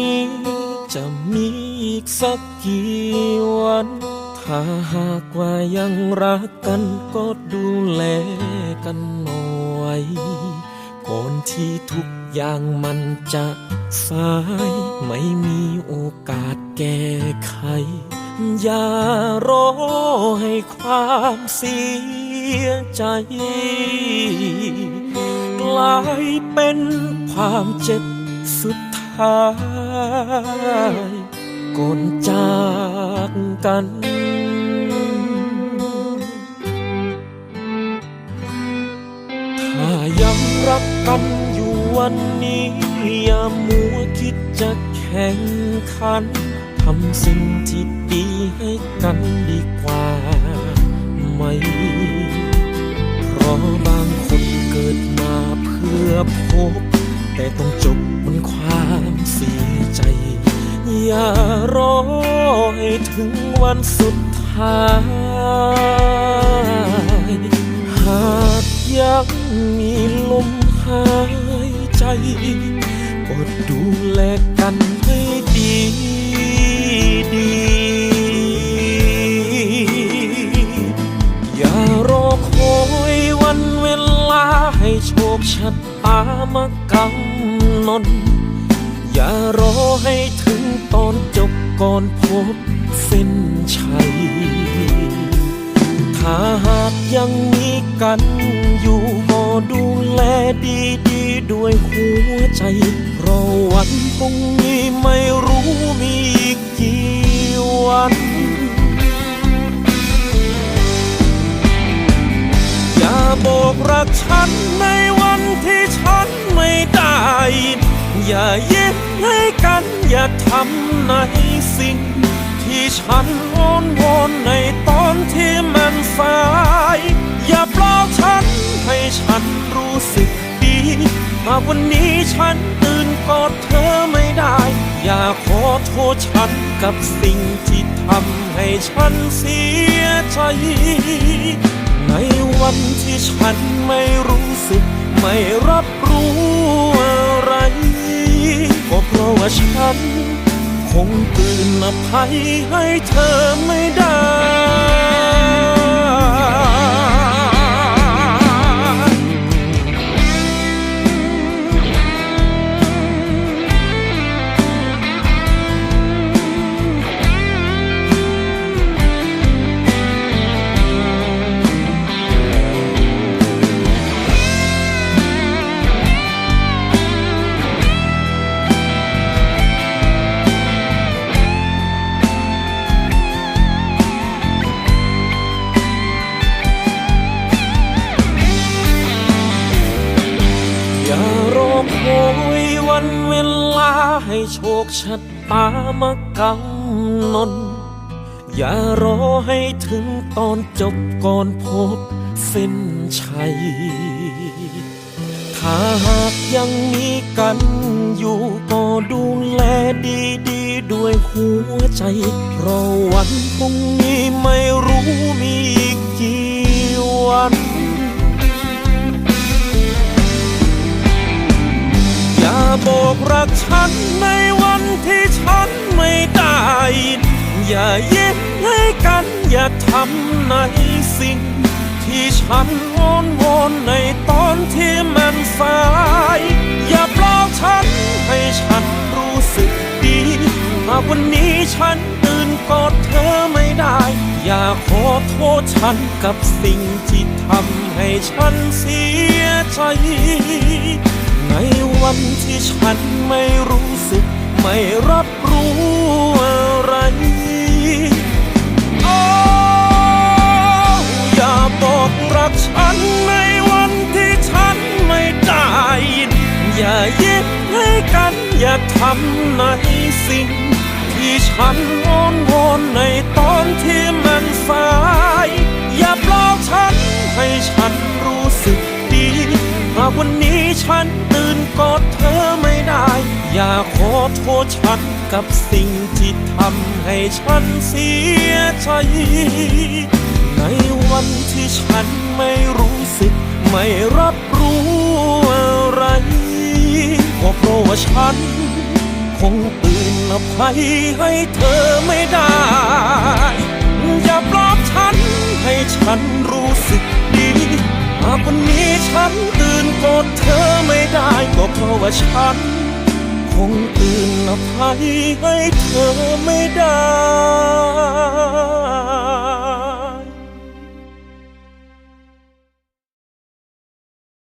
นี้ จะมีอีกสักกี่วัน ถ้าหากว่ายังรักกันก็ดูแลกันหน่อยก่อนที่ทุกอย่างมันจะสายไม่มีโอกาสแก้ไข อย่ารอให้ความเสียใจ กลายเป็นความเจ็บสุดท้าย ก่อนจากกันถ้ายังรักกันอยู่วันนี้อย่ามัวคิดจะแข่งขันทำสิ่งที่ดีให้กันดีกว่าไหม เพราะบางคนเกิดมาเพื่อพบ แต่ต้องจบบนความเสีย อย่ารอให้ถึงวันสุดท้าย หากยังมีลมหายใจก็ดูแลกันให้ดีดี อย่ารอคอยวันเวลาให้โชคชะตามากำหนด อย่ารอให้ถึงตอนจบก่อนพบเส้นชัย ถ้าหากยังมีกันอยู่ก็ดูแลดีดีด้วยหัวใจ เพราะวันพรุ่งนี้ไม่รู้มีอีกกี่วันอย่าบอกรักฉันในวันที่ฉันไม่ได้ อย่ายิ้มให้กันอย่าทำในสิ่ง ที่ฉันอ้อนวอนในตอนที่มันสาย อย่าปลอบฉันให้ฉันรู้สึกดีหาวันนี้ฉันตื่นกอดเธอไม่ได้ อย่าขอโทษฉันกับสิ่งที่ทำให้ฉันเสียใจ ในวันที่ฉันไม่รู้สึกไม่รับรู้อะไร ก็เพราะว่าฉัน คงตื่นอภัยให้เธอไม่ได้ ให้โชคชะตามากำหนดอย่ารอให้ถึงตอนจบก่อนพบเส้นชัย ถ้าหากยังมีกันอยู่ก็ดูแลดีดีด้วยหัวใจ เพราะวันพรุ่งนี้ไม่รู้มีอีกกี่วัน อกรักฉันในวันที่ฉันไม่ได้อย่ายิ้มให้กันอย่าทำในสิ่ง ที่ฉันอ้อนวอนในตอนที่มันสาย อย่าปลอบฉันให้ฉันรู้สึกดีหากวันนี้ฉันตื่นกอดเธอไม่ได้ อย่าขอโทษฉันกับสิ่งที่ทำให้ฉันเสียใจ ในวันที่ฉันไม่รู้สึก ไม่รับรู้อะไร โอ้ อย่าบอกรักฉันในวันที่ฉันไม่ได้อย่ายิ้มให้กัน อย่าทำในสิ่ง ที่ฉันอ้อนวอนในตอนที่มันสาย อย่าปลอบฉันให้ฉันรู้สึกดีหากวันนี้ฉัน กอดเธอไม่ได้ อย่าขอโทษฉันกับสิ่งที่ทำให้ฉันเสียใจ ในวันที่ฉันไม่รู้สึก ไม่รับรู้อะไรก็เพราะว่าฉัน คงตื่นอภัยให้เธอไม่ได้ ฉัน คงตื่นอภัยให้เธอไม่ได้